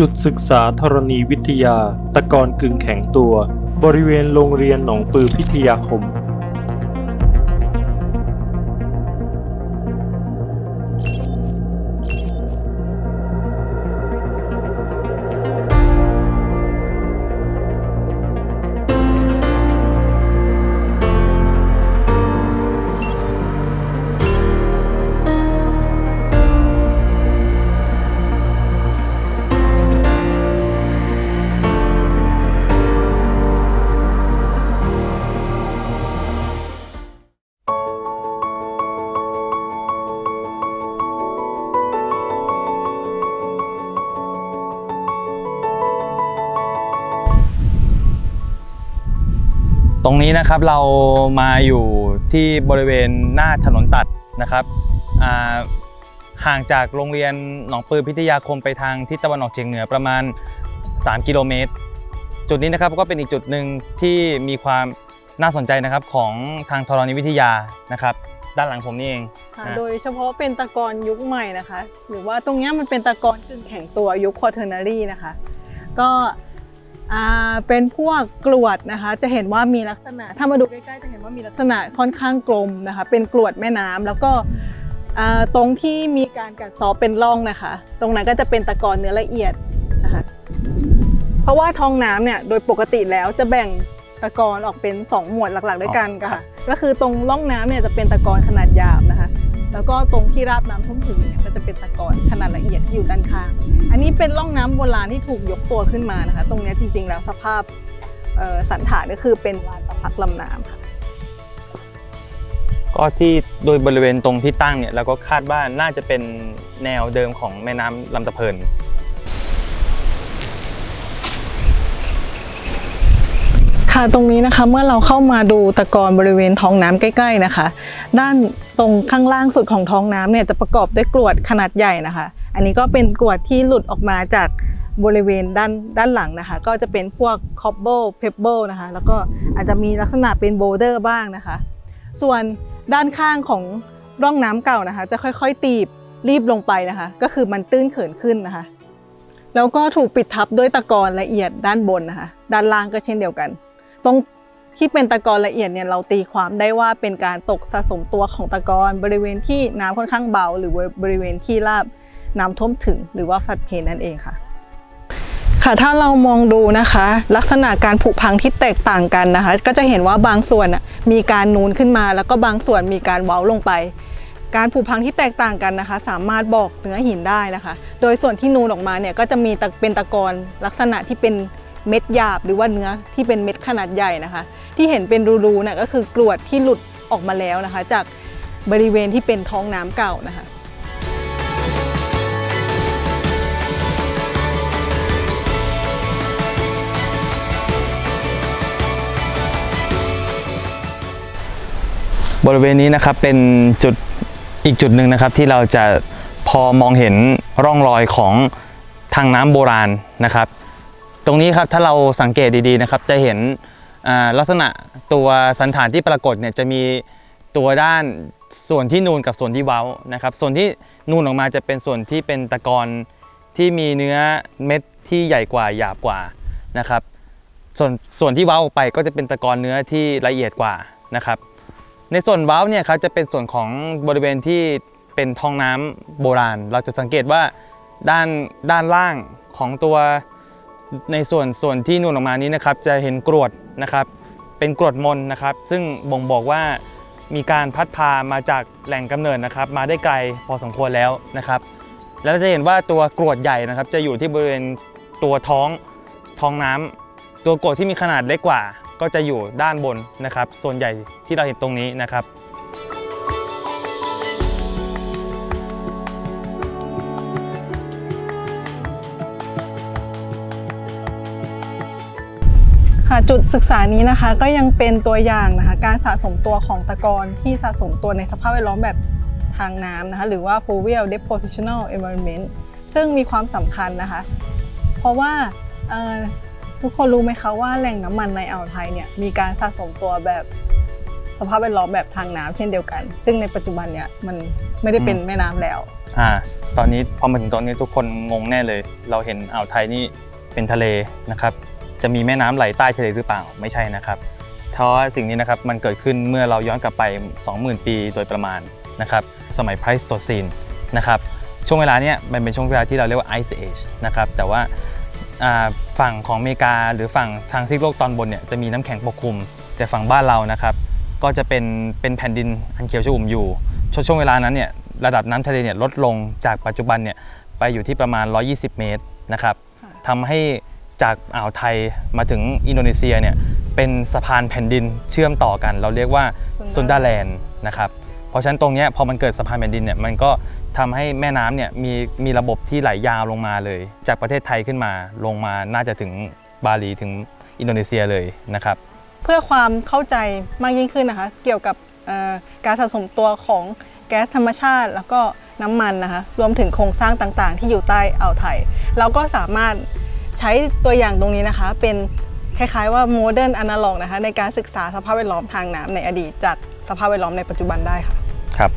จุดศึกษาธรณีวิทยา ตะกอนกึ่งแข็งตัว บริเวณโรงเรียนหนองปือพิทยาคม ตรงนี้นะครับเรามาอยู่ที่บริเวณหน้าถนนตัดนะครับอ่าห่างจากโรงเรียนหนองปือพิทยาคมไปทางทิศตะวันออกเฉียงเหนือประมาณ 3 กิโลเมตร จุดนี้นะครับก็เป็นอีกจุดหนึ่งที่มีความน่าสนใจนะครับของทางธรณีวิทยานะครับด้านหลังผมนี่เองค่ะนะโดยเฉพาะเป็นตะกอนยุคใหม่นะคะ หรือว่าตรงเนี้ยมันเป็นตะกอนกึ่งแข็งตัวยุคควอเทอร์นารีนะคะ ก็อ่า เป็นพวกกรวดนะคะ จะเห็นว่ามีลักษณะ ถ้ามาดูใกล้ๆจะเห็นว่ามีลักษณะค่อนข้างกลมนะคะ เป็นกรวดแม่น้ำแล้วก็อ่าตรงที่มีการกัดเซอเป็นร่องนะคะ ตรงนั้นก็จะเป็นตะกอนเนื้อละเอียดนะคะ เพราะว่าท้องน้ำเนี่ยโดยปกติแล้วจะแบ่งตะกอนออกเป็น 2 หมวดหลักๆ ด้วยกันค่ะ ก็คือตรงร่องน้ำเนี่ยจะเป็นตะกอนขนาดหยาบนะคะ แล้วก็ตรงที่ราบน้ำท่วมถึงเนี่ยก็จะเป็นตะกอนขนาดละเอียดที่อยู่ด้านข้าง อันนี้เป็นร่องน้ำโบราณที่ถูกยกตัวขึ้นมานะคะ ตรงเนี้ยจริงๆแล้วสภาพเอ่อสันฐานก็คือเป็นลานประพักลำน้ำค่ะก็ที่โดยบริเวณตรงที่ตั้งเนี่ยเราก็คาดว่าน่าจะเป็นแนวเดิมของแม่น้ำลำตะเพิน ค่ะตรงนี้นะคะเมื่อเราเข้ามาดูตะกอนบริเวณท้องน้ำใกล้ ๆนะคะ ด้านตรงข้างล่างสุดของท้องน้ำเนี่ยจะประกอบด้วยกรวดขนาดใหญ่นะคะ อันนี้ก็เป็นกรวดที่หลุดออกมาจากบริเวณด้านด้านหลังนะคะ ก็จะเป็นพวกคอบเบิลเพเบิลนะคะแล้วก็อาจจะมีลักษณะเป็นโบเดอร์บ้างนะคะ ส่วนด้านข้างของร่องน้ำเก่านะคะ จะค่อยๆ ตีบรีบลงไปนะคะ ก็คือมันตื้นเขินขึ้นนะคะ แล้วก็ถูกปิดทับด้วยตะกอนละเอียดด้านบนนะคะ ด้านล่างก็เช่นเดียวกัน ตรงที่เป็นตะกอนละเอียดเนี่ยเราตีความได้ว่าเป็นการตกสะสมตัวของตะกอนบริเวณที่น้ำค่อนข้างเบา หรือบริเวณที่ราบน้ำท่วมถึง หรือว่าฟัดเพนนั่นเองค่ะค่ะถ้าเรามองดูนะคะ ลักษณะการผุพังที่แตกต่างกันนะคะ ก็จะเห็นว่าบางส่วนมีการนูนขึ้นมา แล้วก็บางส่วนมีการเว้าลงไป การผุพังที่แตกต่างกันนะคะ สามารถบอกเนื้อหินได้นะคะ โดยส่วนที่นูนออกมาเนี่ยก็จะมีเป็นตะกอนลักษณะที่เป็น เม็ดหยาบหรือว่าเนื้อที่เป็นเม็ดขนาดใหญ่นะคะ ที่เห็นเป็นรูๆน่ะก็คือกรวดที่หลุดออกมาแล้วนะคะ จากบริเวณที่เป็นท้องน้ำเก่านะคะบริเวณนี้นะครับเป็นจุดอีกจุดหนึ่งนะครับที่เราจะพอมองเห็นร่องรอยของทางน้ำโบราณนะครับ ตรงนี้ครับถ้าเราสังเกตดีๆนะครับจะเห็นลักษณะตัวสันฐานที่ปรากฏเนี่ยจะมีตัวด้านส่วนที่นูนกับส่วนที่เว้านะครับ ส่วนที่นูนออกมาจะเป็นส่วนที่เป็นตะกอนที่มีเนื้อเม็ดที่ใหญ่กว่าหยาบกว่านะครับ ส่วนส่วนที่เว้าออกไปก็จะเป็นตะกอนเนื้อที่ละเอียดกว่านะครับ ในส่วนเว้าเนี่ยครับจะเป็นส่วนของบริเวณที่เป็นท้องน้ำโบราณ เราจะสังเกตว่าด้านด้านล่างของตัว ในส่วนส่วนที่นูนออกมานี้นะครับจะเห็นกรวดนะครับเป็นกรวดมนนะครับ ซึ่งบ่งบอกว่ามีการพัดพามาจากแหล่งกำเนิดนะครับ มาได้ไกลพอสมควรแล้วนะครับ แล้วจะเห็นว่าตัวกรวดใหญ่นะครับ จะอยู่ที่บริเวณตัวท้องท้องน้ำตัวกรวดที่มีขนาดเล็กกว่า ก็จะอยู่ด้านบนนะครับ ส่วนใหญ่ที่เราเห็นตรงนี้นะครับ ค่ะจุดศึกษานี้นะคะก็ยังเป็นตัวอย่างนะคะการสะสมตัวของตะกอนที่สะสมตัวในสภาพแวดล้อมแบบทางน้ำนะคะหรือว่า fluvial depositional environment ซึ่งมีความสำคัญนะคะ เพราะว่าเอ่อทุกคนรู้ไหมคะว่าแหล่งน้ำมันในอ่าวไทยเนี่ยมีการสะสมตัวแบบสภาพแวดล้อมแบบทางน้ำเช่นเดียวกัน ซึ่งในปัจจุบันเนี่ยมันไม่ได้เป็นแม่น้ำแล้วอ่าตอนนี้พอมาถึงตรงนี้ทุกคนงงแน่เลย เราเห็นอ่าวไทยนี่เป็นทะเลนะครับ จะมีแม่น้ำไหลใต้ทะเลหรือเปล่าไม่ใช่นะครับเพราะว่าสิ่งนี้นะครับมันเกิดขึ้นเมื่อเราย้อนกลับไป 20,000 ปีโดยประมาณนะครับสมัยไพรสโตซีนนะครับช่วงเวลาเนี้ยมันเป็นช่วงเวลาที่เราเรียกว่า Ice Age นะครับแต่ว่าอ่าฝั่งของอเมริกาหรือฝั่งทางซีกโลกตอนบนเนี่ยจะมีน้ำแข็งปกคลุม แต่ฝั่งบ้านเรานะครับก็จะเป็นเป็นแผ่นดินอันเขียวชอุ่มอยู่ช่วงช่วงเวลานั้นเนี่ยระดับน้ำทะเลเนี่ยลดลงจากปัจจุบันเนี่ยไปอยู่ที่ประมาณ 120 เมตรนะครับค่ะทำให้ จากอ่าวไทยมาถึงอินโดนีเซียเนี่ยเป็นสะพานแผ่นดินเชื่อมต่อกัน เราเรียกว่าซุนดาแลนด์นะครับเพราะฉะนั้นตรงนี้พอมันเกิดสะพานแผ่นดินเนี่ยมันก็ทำให้แม่น้ำเนี่ยมีมีระบบที่ไหลยาวลงมาเลย จากประเทศไทยขึ้นมาลงมาน่าจะถึงบาหลีถึงอินโดนีเซียเลยนะครับเพื่อความเข้าใจมากยิ่งขึ้นนะคะ เกี่ยวกับการสะสมตัวของแก๊สธรรมชาติ แล้วก็น้ำมันนะคะรวมถึงโครงสร้างต่างๆ ที่อยู่ใต้อ่าวไทย เราก็สามารถ ใช้ตัวอย่างตรงนี้นะคะเป็นคล้ายๆว่าโมเดิร์นอนาล็อกนะคะในการศึกษาสภาพแวดล้อมทางน้ำในอดีตจากสภาพแวดล้อมในปัจจุบันได้ค่ะ ครับ